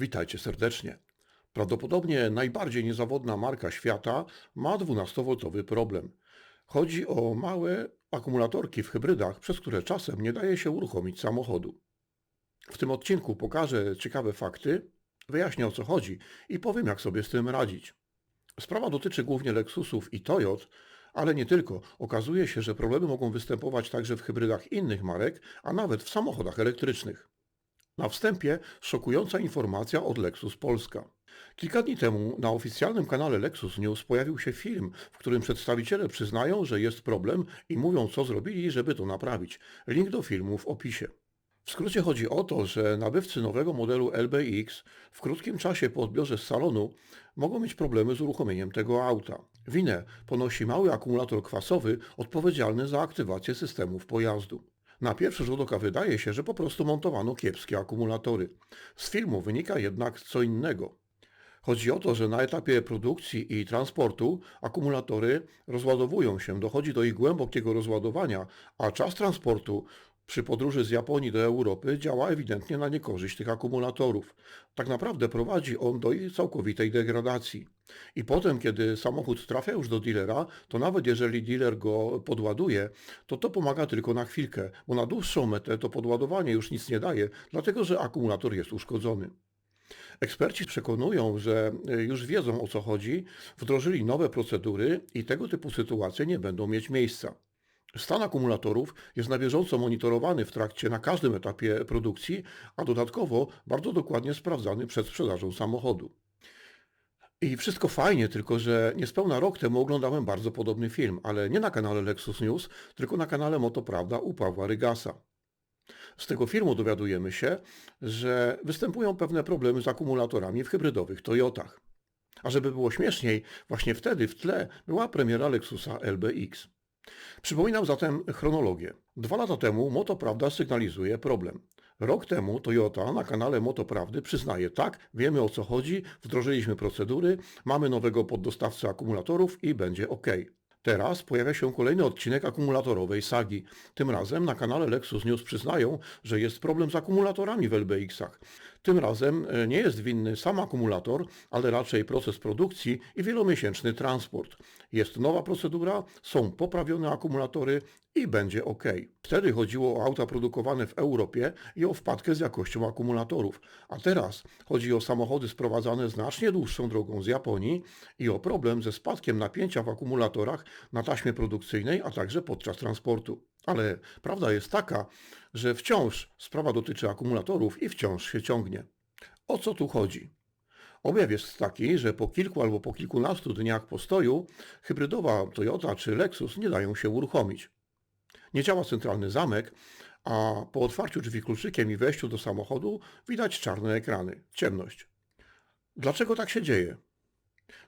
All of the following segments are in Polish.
Witajcie serdecznie. Prawdopodobnie najbardziej niezawodna marka świata ma 12V problem. Chodzi o małe akumulatorki w hybrydach, przez które czasem nie daje się uruchomić samochodu. W tym odcinku pokażę ciekawe fakty, wyjaśnię o co chodzi i powiem jak sobie z tym radzić. Sprawa dotyczy głównie Lexusów i Toyot, ale nie tylko. Okazuje się, że problemy mogą występować także w hybrydach innych marek, a nawet w samochodach elektrycznych. Na wstępie szokująca informacja od Lexus Polska. Kilka dni temu na oficjalnym kanale Lexus News pojawił się film, w którym przedstawiciele przyznają, że jest problem i mówią co zrobili, żeby to naprawić. Link do filmu w opisie. W skrócie chodzi o to, że nabywcy nowego modelu LBX w krótkim czasie po odbiorze z salonu mogą mieć problemy z uruchomieniem tego auta. Winę ponosi mały akumulator kwasowy odpowiedzialny za aktywację systemów pojazdu. Na pierwszy rzut oka wydaje się, że po prostu montowano kiepskie akumulatory. Z filmu wynika jednak co innego. Chodzi o to, że na etapie produkcji i transportu akumulatory rozładowują się, dochodzi do ich głębokiego rozładowania, a czas transportu przy podróży z Japonii do Europy działa ewidentnie na niekorzyść tych akumulatorów. Tak naprawdę prowadzi on do ich całkowitej degradacji. I potem, kiedy samochód trafia już do dealera, to nawet jeżeli dealer go podładuje, to to pomaga tylko na chwilkę, bo na dłuższą metę to podładowanie już nic nie daje, dlatego że akumulator jest uszkodzony. Eksperci przekonują, że już wiedzą o co chodzi, wdrożyli nowe procedury i tego typu sytuacje nie będą mieć miejsca. Stan akumulatorów jest na bieżąco monitorowany w trakcie na każdym etapie produkcji, a dodatkowo bardzo dokładnie sprawdzany przed sprzedażą samochodu. I wszystko fajnie, tylko że niespełna rok temu oglądałem bardzo podobny film, ale nie na kanale Lexus News, tylko na kanale Motoprawda u Pawła Rygasa. Z tego filmu dowiadujemy się, że występują pewne problemy z akumulatorami w hybrydowych Toyotach. A żeby było śmieszniej, właśnie wtedy w tle była premiera Lexusa LBX. Przypominam zatem chronologię. Dwa lata temu Motoprawda sygnalizuje problem. Rok temu Toyota na kanale Motoprawdy przyznaje tak, wiemy o co chodzi, wdrożyliśmy procedury, mamy nowego poddostawcę akumulatorów i będzie ok. Teraz pojawia się kolejny odcinek akumulatorowej sagi. Tym razem na kanale Lexus News przyznają, że jest problem z akumulatorami w LBX-ach. Tym razem e, nie jest winny sam akumulator, ale raczej proces produkcji i wielomiesięczny transport. Jest nowa procedura, są poprawione akumulatory i będzie ok. Wtedy chodziło o auta produkowane w Europie i o wpadkę z jakością akumulatorów, a teraz chodzi o samochody sprowadzane znacznie dłuższą drogą z Japonii i o problem ze spadkiem napięcia w akumulatorach na taśmie produkcyjnej, a także podczas transportu. Ale prawda jest taka, że wciąż sprawa dotyczy akumulatorów i wciąż się ciągnie. O co tu chodzi? Objaw jest taki, że po kilku albo po kilkunastu dniach postoju hybrydowa Toyota czy Lexus nie dają się uruchomić. Nie działa centralny zamek, a po otwarciu drzwi kluczykiem i wejściu do samochodu widać czarne ekrany, ciemność. Dlaczego tak się dzieje?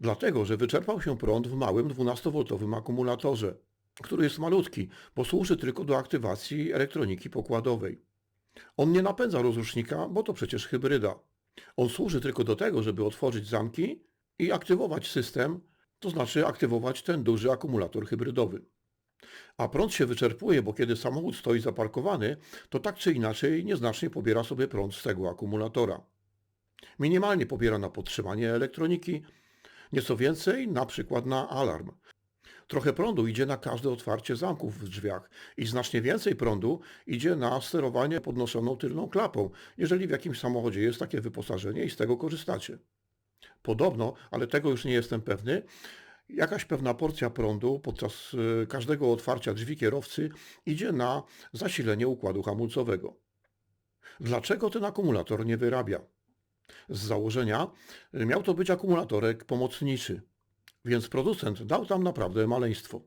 Dlatego, że wyczerpał się prąd w małym 12V akumulatorze, który jest malutki, bo służy tylko do aktywacji elektroniki pokładowej. On nie napędza rozrusznika, bo to przecież hybryda. On służy tylko do tego, żeby otworzyć zamki i aktywować system, to znaczy aktywować ten duży akumulator hybrydowy. A prąd się wyczerpuje, bo kiedy samochód stoi zaparkowany, to tak czy inaczej nieznacznie pobiera sobie prąd z tego akumulatora. Minimalnie pobiera na podtrzymanie elektroniki, nieco więcej na przykład na alarm. Trochę prądu idzie na każde otwarcie zamków w drzwiach i znacznie więcej prądu idzie na sterowanie podnoszoną tylną klapą, jeżeli w jakimś samochodzie jest takie wyposażenie i z tego korzystacie. Podobno, ale tego już nie jestem pewny, jakaś pewna porcja prądu podczas y, każdego otwarcia drzwi kierowcy idzie na zasilenie układu hamulcowego. Dlaczego ten akumulator nie wyrabia? Z założenia y, miał to być akumulatorek pomocniczy, więc producent dał tam naprawdę maleństwo.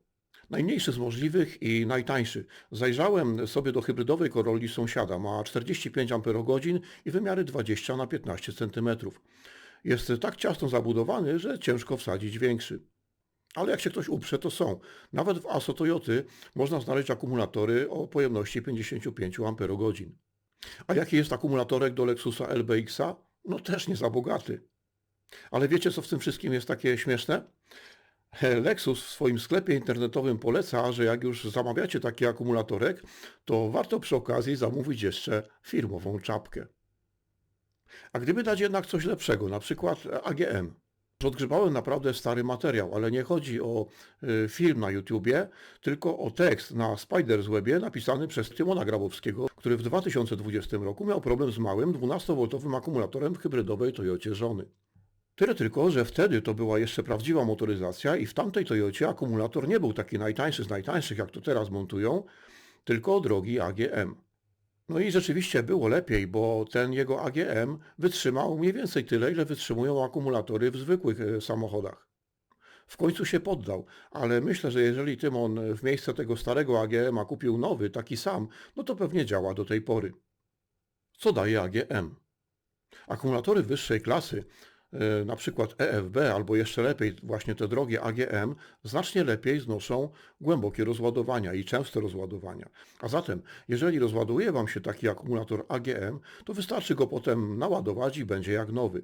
Najmniejszy z możliwych i najtańszy. Zajrzałem sobie do hybrydowej Corolli sąsiada. Ma 45 Ah i wymiary 20 na 15 cm. Jest tak ciasno zabudowany, że ciężko wsadzić większy. Ale jak się ktoś uprze, to są. Nawet w ASO Toyoty można znaleźć akumulatory o pojemności 55 Ah. A jaki jest akumulatorek do Lexusa LBX-a? No też nie za bogaty. Ale wiecie, co w tym wszystkim jest takie śmieszne? Lexus w swoim sklepie internetowym poleca, że jak już zamawiacie taki akumulatorek, to warto przy okazji zamówić jeszcze firmową czapkę. A gdyby dać jednak coś lepszego, na przykład AGM. Odgrzebałem naprawdę stary materiał, ale nie chodzi o y, film na YouTubie, tylko o tekst na Spiders Webie napisany przez Tymona Grabowskiego, który w 2020 roku miał problem z małym 12V akumulatorem w hybrydowej Toyocie żony. Tyle tylko, że wtedy to była jeszcze prawdziwa motoryzacja i w tamtej Toyocie akumulator nie był taki najtańszy z najtańszych, jak to teraz montują, tylko drogi AGM. No i rzeczywiście było lepiej, bo ten jego AGM wytrzymał mniej więcej tyle, ile wytrzymują akumulatory w zwykłych e, samochodach. W końcu się poddał, ale myślę, że jeżeli Tymon w miejsce tego starego AGM-a kupił nowy, taki sam, no to pewnie działa do tej pory. Co daje AGM? Akumulatory wyższej klasy na przykład EFB albo jeszcze lepiej właśnie te drogie AGM znacznie lepiej znoszą głębokie rozładowania i częste rozładowania. A zatem, jeżeli rozładuje Wam się taki akumulator AGM, to wystarczy go potem naładować i będzie jak nowy.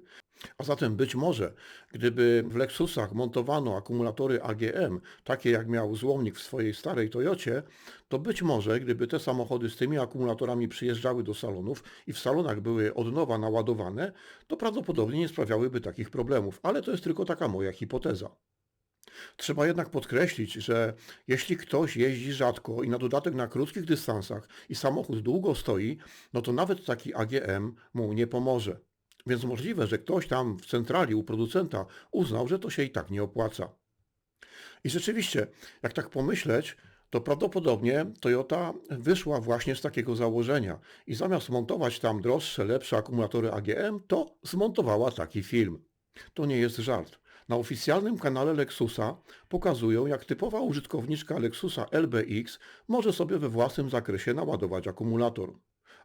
A zatem być może, gdyby w Lexusach montowano akumulatory AGM, takie jak miał złomnik w swojej starej Toyocie, to być może, gdyby te samochody z tymi akumulatorami przyjeżdżały do salonów i w salonach były od nowa naładowane, to prawdopodobnie nie sprawiałyby takich problemów. Ale to jest tylko taka moja hipoteza. Trzeba jednak podkreślić, że jeśli ktoś jeździ rzadko i na dodatek na krótkich dystansach i samochód długo stoi, no to nawet taki AGM mu nie pomoże. Więc możliwe, że ktoś tam w centrali u producenta uznał, że to się i tak nie opłaca. I rzeczywiście, jak tak pomyśleć, to prawdopodobnie Toyota wyszła właśnie z takiego założenia i zamiast montować tam droższe, lepsze akumulatory AGM, to zmontowała taki film. To nie jest żart. Na oficjalnym kanale Lexusa pokazują, jak typowa użytkowniczka Lexusa LBX może sobie we własnym zakresie naładować akumulator.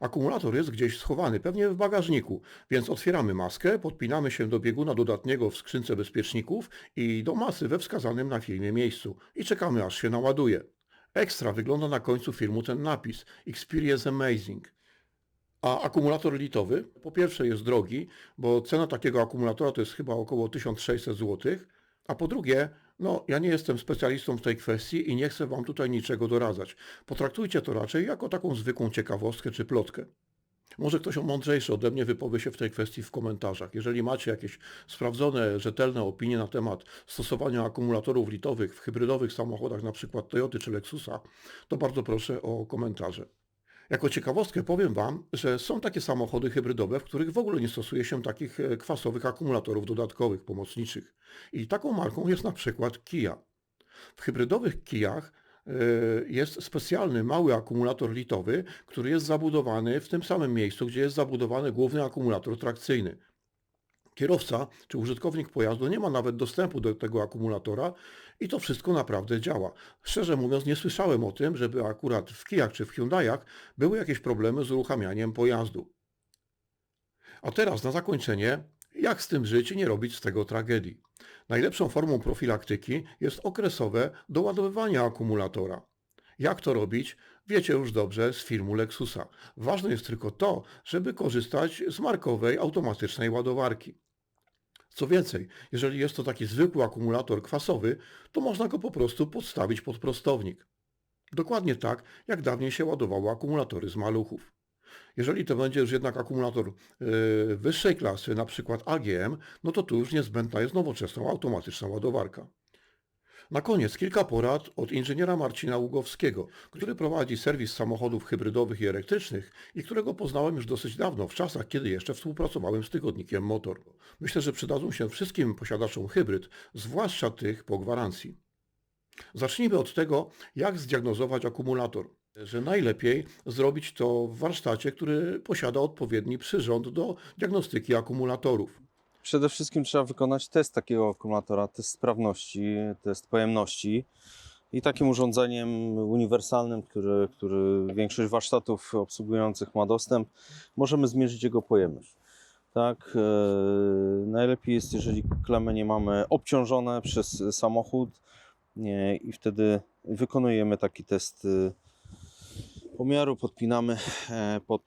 Akumulator jest gdzieś schowany, pewnie w bagażniku, więc otwieramy maskę, podpinamy się do bieguna dodatniego w skrzynce bezpieczników i do masy we wskazanym na filmie miejscu i czekamy aż się naładuje. Ekstra wygląda na końcu filmu ten napis Experience Amazing. A akumulator litowy po pierwsze jest drogi, bo cena takiego akumulatora to jest chyba około 1600 zł, a po drugie, no ja nie jestem specjalistą w tej kwestii i nie chcę Wam tutaj niczego doradzać. Potraktujcie to raczej jako taką zwykłą ciekawostkę czy plotkę. Może ktoś mądrzejszy ode mnie wypowie się w tej kwestii w komentarzach. Jeżeli macie jakieś sprawdzone, rzetelne opinie na temat stosowania akumulatorów litowych w hybrydowych samochodach, np. Toyoty czy Lexusa, to bardzo proszę o komentarze. Jako ciekawostkę powiem Wam, że są takie samochody hybrydowe, w których w ogóle nie stosuje się takich e, kwasowych akumulatorów dodatkowych, pomocniczych. I taką marką jest na przykład Kia. W hybrydowych Kijach e, jest specjalny mały akumulator litowy, który jest zabudowany w tym samym miejscu, gdzie jest zabudowany główny akumulator trakcyjny. Kierowca czy użytkownik pojazdu nie ma nawet dostępu do tego akumulatora i to wszystko naprawdę działa. Szczerze mówiąc nie słyszałem o tym, żeby akurat w Kijach czy w Hyundaiach były jakieś problemy z uruchamianiem pojazdu. A teraz na zakończenie, jak z tym żyć i nie robić z tego tragedii. Najlepszą formą profilaktyki jest okresowe doładowywanie akumulatora. Jak to robić? Wiecie już dobrze z filmu Lexusa. Ważne jest tylko to, żeby korzystać z markowej automatycznej ładowarki. Co więcej, jeżeli jest to taki zwykły akumulator kwasowy, to można go po prostu podstawić pod prostownik. Dokładnie tak, jak dawniej się ładowało akumulatory z maluchów. Jeżeli to będzie już jednak akumulator yy, wyższej klasy, na przykład AGM, no to tu już niezbędna jest nowoczesna automatyczna ładowarka. Na koniec kilka porad od inżyniera Marcina Ługowskiego, który prowadzi serwis samochodów hybrydowych i elektrycznych i którego poznałem już dosyć dawno, w czasach, kiedy jeszcze współpracowałem z tygodnikiem Motor. Myślę, że przydadzą się wszystkim posiadaczom hybryd, zwłaszcza tych po gwarancji. Zacznijmy od tego, jak zdiagnozować akumulator. Że najlepiej zrobić to w warsztacie, który posiada odpowiedni przyrząd do diagnostyki akumulatorów. Przede wszystkim trzeba wykonać test takiego akumulatora, test sprawności, test pojemności. I takim urządzeniem uniwersalnym, który, który większość warsztatów obsługujących ma dostęp, możemy zmierzyć jego pojemność. Tak, e, najlepiej jest, jeżeli klemy nie mamy obciążone przez samochód nie, i wtedy wykonujemy taki test e, pomiaru, podpinamy e, pod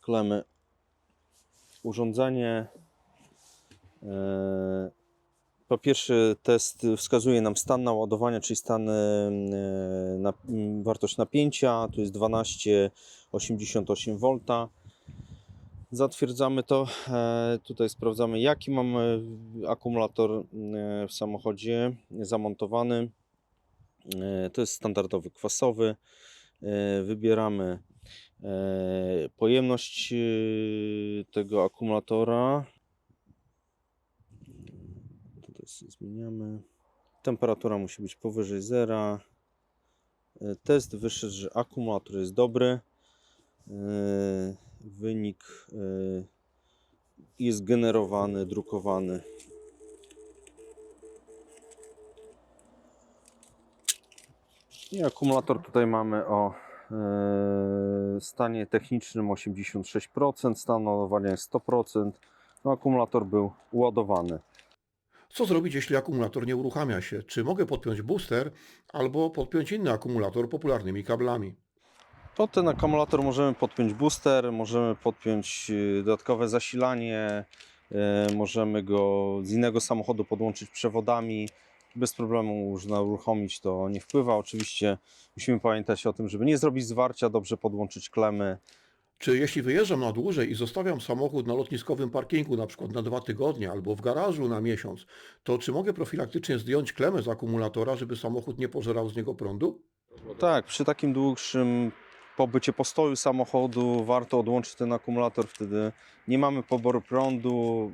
klemy urządzenie, Po pierwsze, test wskazuje nam stan naładowania, czyli stan, e, na, wartość napięcia, to jest 12,88 V. Zatwierdzamy to. E, Tutaj sprawdzamy, jaki mamy akumulator e, w samochodzie zamontowany. E, To jest standardowy kwasowy. E, Wybieramy e, pojemność e, tego akumulatora. Zmieniamy. Temperatura musi być powyżej zera. E, Test wyszedł, że akumulator jest dobry. E, Wynik e, jest generowany, drukowany. I akumulator tutaj mamy o stanie technicznym 86%, stan ładowania jest 100%. No, akumulator był ładowany. Co zrobić, jeśli akumulator nie uruchamia się? Czy mogę podpiąć booster albo podpiąć inny akumulator popularnymi kablami? Pod ten akumulator możemy podpiąć booster, możemy podpiąć y, dodatkowe zasilanie, y, możemy go z innego samochodu podłączyć przewodami. Bez problemu można uruchomić, to nie wpływa. Oczywiście musimy pamiętać o tym, żeby nie zrobić zwarcia, dobrze podłączyć klemy. Czy jeśli wyjeżdżam na dłużej i zostawiam samochód na lotniskowym parkingu, na przykład na dwa tygodnie, albo w garażu na miesiąc, to czy mogę profilaktycznie zdjąć klemę z akumulatora, żeby samochód nie pożerał z niego prądu? Tak, przy takim dłuższym pobycie postoju samochodu warto odłączyć ten akumulator, wtedy nie mamy poboru prądu,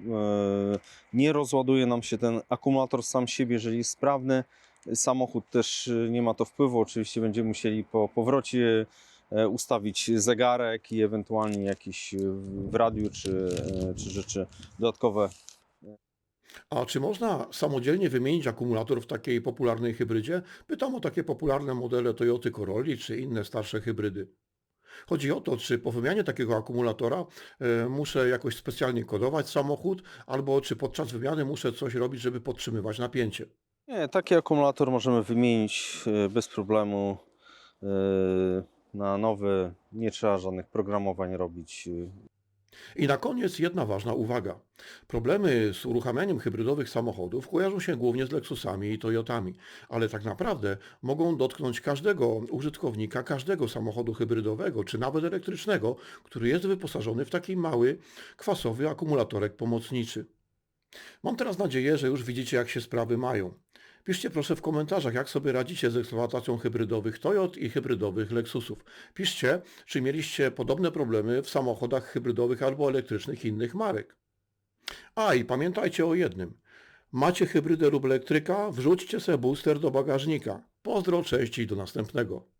e, nie rozładuje nam się ten akumulator sam siebie, jeżeli jest sprawny. Samochód też nie ma to wpływu, oczywiście będziemy musieli po powrocie ustawić zegarek i ewentualnie jakieś e, w radiu czy, e, czy rzeczy dodatkowe A czy można samodzielnie wymienić akumulator w takiej popularnej hybrydzie? Pytam o takie popularne modele Toyoty Corolli czy inne starsze hybrydy. Chodzi o to, czy po wymianie takiego akumulatora e, muszę jakoś specjalnie kodować samochód, albo czy podczas wymiany muszę coś robić, żeby podtrzymywać napięcie. Nie, taki akumulator możemy wymienić e, bez problemu e, na nowy. Nie trzeba żadnych programowań robić. I na koniec jedna ważna uwaga. Problemy z uruchamianiem hybrydowych samochodów kojarzą się głównie z Lexusami i Toyotami, ale tak naprawdę mogą dotknąć każdego użytkownika każdego samochodu hybrydowego czy nawet elektrycznego, który jest wyposażony w taki mały, kwasowy akumulatorek pomocniczy. Mam teraz nadzieję, że już widzicie jak się sprawy mają. Piszcie proszę w komentarzach, jak sobie radzicie z eksploatacją hybrydowych Toyot i hybrydowych Lexusów. Piszcie, czy mieliście podobne problemy w samochodach hybrydowych albo elektrycznych innych marek. A i pamiętajcie o jednym. Macie hybrydę lub elektryka? Wrzućcie sobie booster do bagażnika. Pozdro, cześć i do następnego.